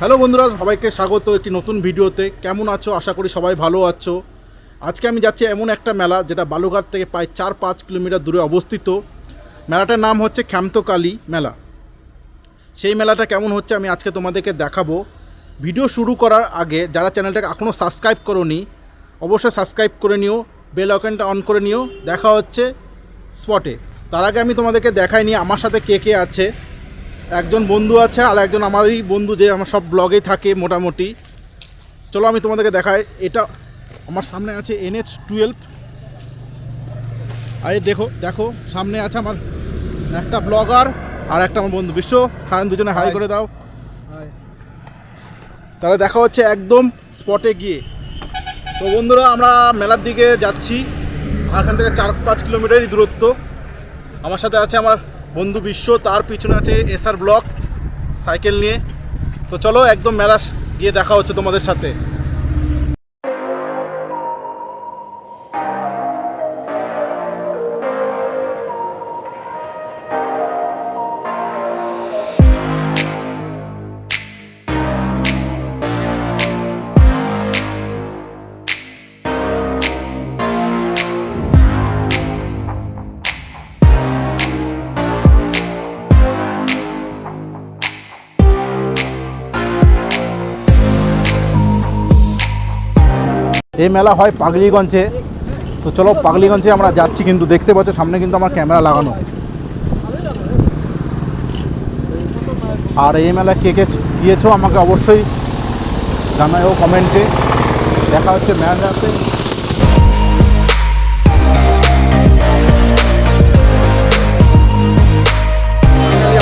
Hello বন্ধুরা, সবাইকে স্বাগত একটি নতুন ভিডিওতে। কেমন আছো? আশা করি সবাই ভালো আছো। আজকে আমি যাচ্ছি এমন একটা মেলা যেটা বালুঘাট থেকে প্রায় চার পাঁচ কিলোমিটার দূরে অবস্থিত। মেলাটার নাম হচ্ছে খ্যামতকালী মেলা। সেই মেলাটা কেমন হচ্ছে আমি আজকে তোমাদেরকে দেখাবো। ভিডিও শুরু করার আগে যারা চ্যানেলটাকে এখনও সাবস্ক্রাইব করোনি, অবশ্যই সাবস্ক্রাইব করে নিও, বেল আইকনটা অন করে নিও। দেখা হচ্ছে স্পটে। তার আগে আমি তোমাদেরকে দেখাই দেখাইনি আমার সাথে কে কে আছে। একজন বন্ধু আছে আর একজন আমারই বন্ধু যে আমার সব ব্লগেই থাকে মোটামুটি। চলো আমি তোমাদেরকে দেখাই। এটা আমার সামনে আছে এনএচ টুয়েলভ আরে দেখো দেখো সামনে আছে আমার একটা ব্লগার আর একটা আমার বন্ধু। বিশ্ব সায়ন দুজনে হাই করে দাও। তাহলে দেখা হচ্ছে একদম স্পটে গিয়ে। তো বন্ধুরা আমরা মেলার দিকে যাচ্ছি। আর এখান থেকে চার পাঁচ কিলোমিটারই দূরত্ব। আমার সাথে আছে আমার বন্ধু বিশ্ব, তার পিছনে আছে এসআর ব্লক সাইকেল নিয়ে। তো চলো একদম মেলা গিয়ে দেখা হচ্ছে তোমাদের সাথে। এই মেলা হয় পাগলিগঞ্জে। তো চলো পাগলিগঞ্জে আমরা যাচ্ছি, কিন্তু দেখতে পাচ্ছ সামনে কিন্তু আমার ক্যামেরা লাগানো। আর এই মেলা কে কে গিয়েছো আমাকে অবশ্যই জানাও কমেন্টে। দেখা হচ্ছে মেলাতে।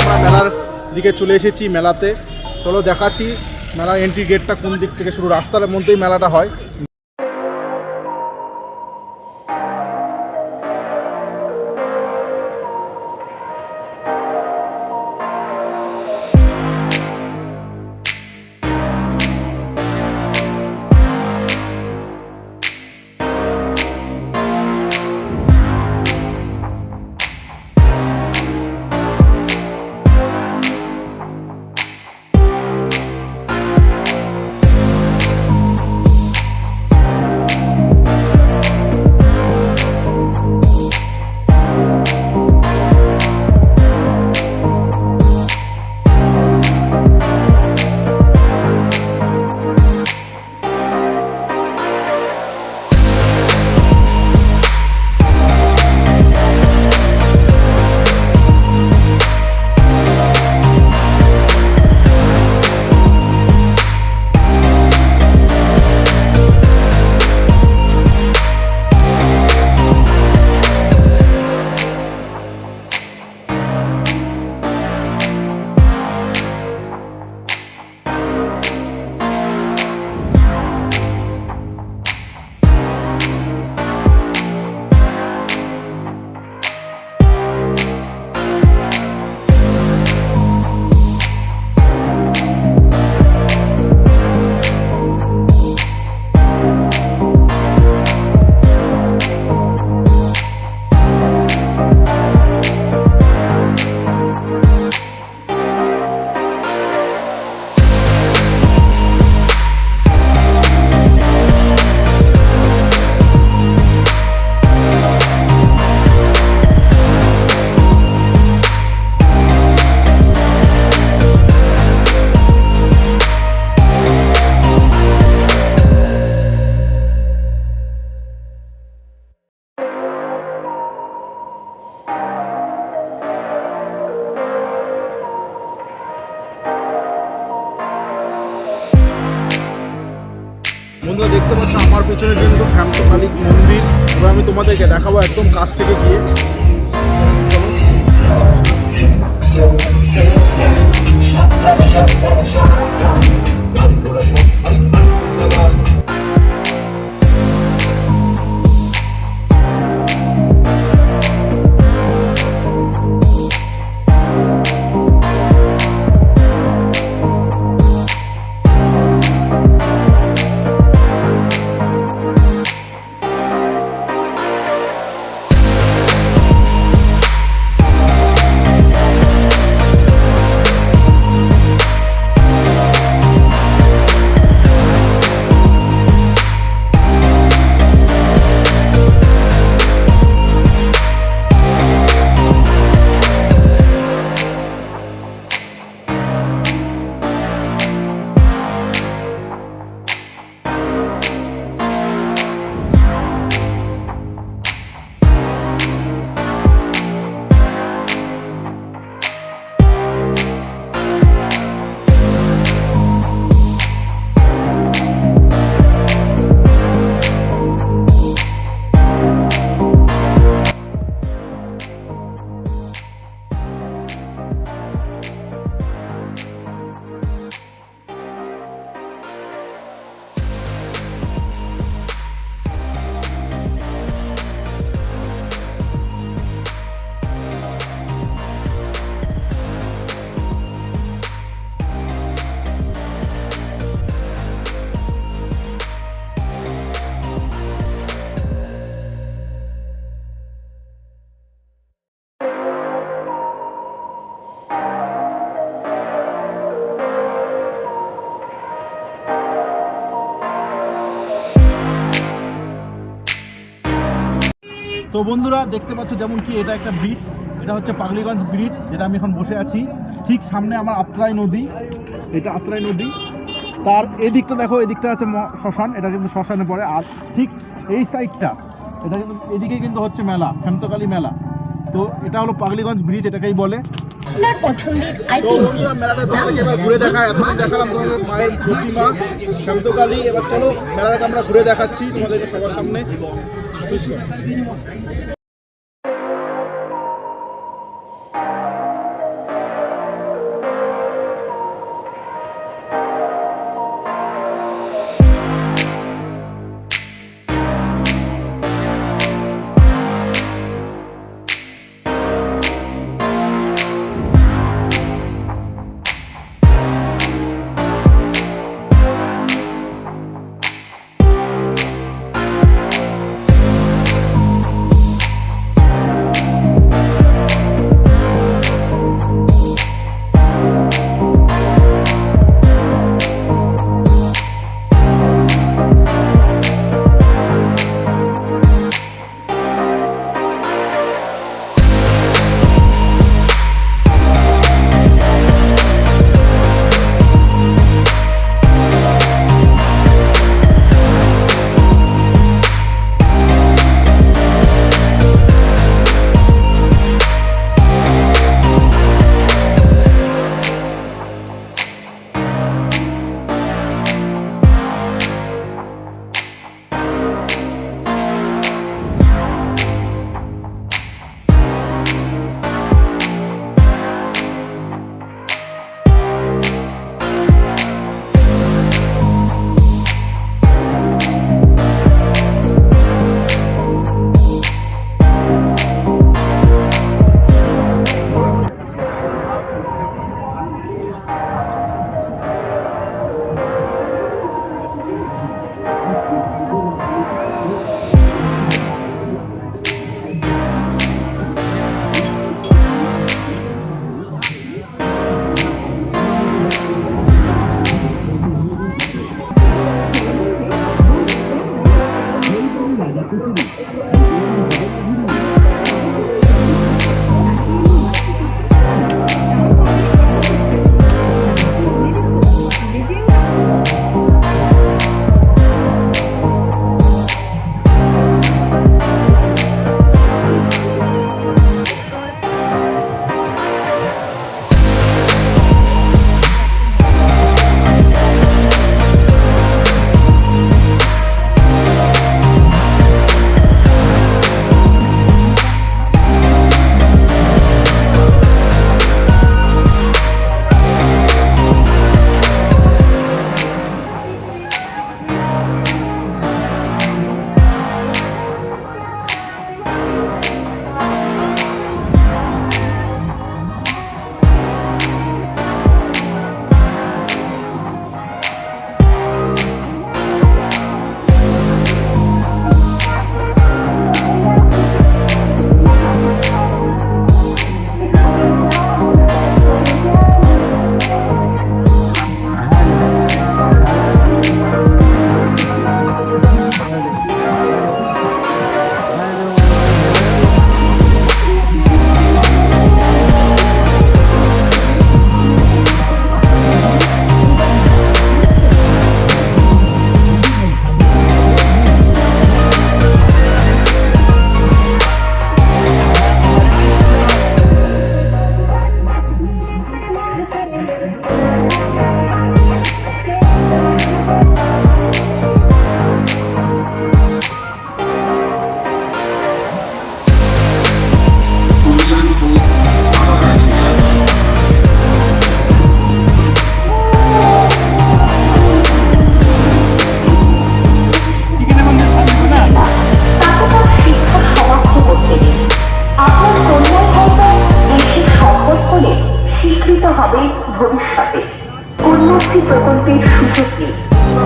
আমরা মেলার দিকে চলে এসেছি মেলাতে। চলো দেখাচ্ছি মেলার এন্ট্রি গেটটা কোন দিক থেকে শুরু। রাস্তার মধ্যেই মেলাটা হয়। বন্ধুরা দেখতে পাচ্ছ, আমার পেছনে কিন্তু ক্ষান্ত কালীর মন্দির এবার আমি তোমাদেরকে দেখাবো একদম কাছ থেকে গিয়ে বন্ধুরা দেখতে পাচ্ছ যেমন কি এটা একটা ব্রিজ এটা হচ্ছে পাগলিগঞ্জ ব্রিজ যেটা আমি এখন বসে আছি। ঠিক সামনে আমার আত্রাই নদী এটা আত্রাই নদী। তার এদিকটা দেখো এদিকটা আছে শ্মশান এটা কিন্তু শ্মশানে পড়ে। আর ঠিক এই সাইডটা এটা কিন্তু এদিকে কিন্তু হচ্ছে মেলা ক্ষান্তকালী মেলা। তো এটা হলো পাগলিগঞ্জ ব্রিজ এটাকেই বলে। আপনার পছন্দের আইটেম মেলাটা তোমাদেরকে এবার ঘুরে দেখা। দেখালাম তোমাদের মায়ের প্রতিমা এবার চলো মেলাটাকে আমরা ঘুরে দেখাচ্ছি তোমাদেরকে সবার সামনে। 全員分かりました。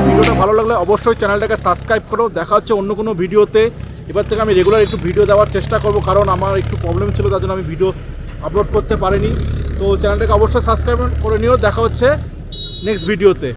ভিডিওটা ভালো লাগলে অবশ্যই চ্যানেলটাকে সাবস্ক্রাইব করো। দেখা হচ্ছে অন্য কোনো ভিডিওতে। এবার থেকে আমি রেগুলার একটু ভিডিও দেওয়ার চেষ্টা করব, কারণ আমার একটু প্রবলেম ছিল, তার জন্য আমি ভিডিও আপলোড করতে পারিনি। তো চ্যানেলটাকে অবশ্যই সাবস্ক্রাইব করে নিও। দেখা হচ্ছে নেক্সট ভিডিওতে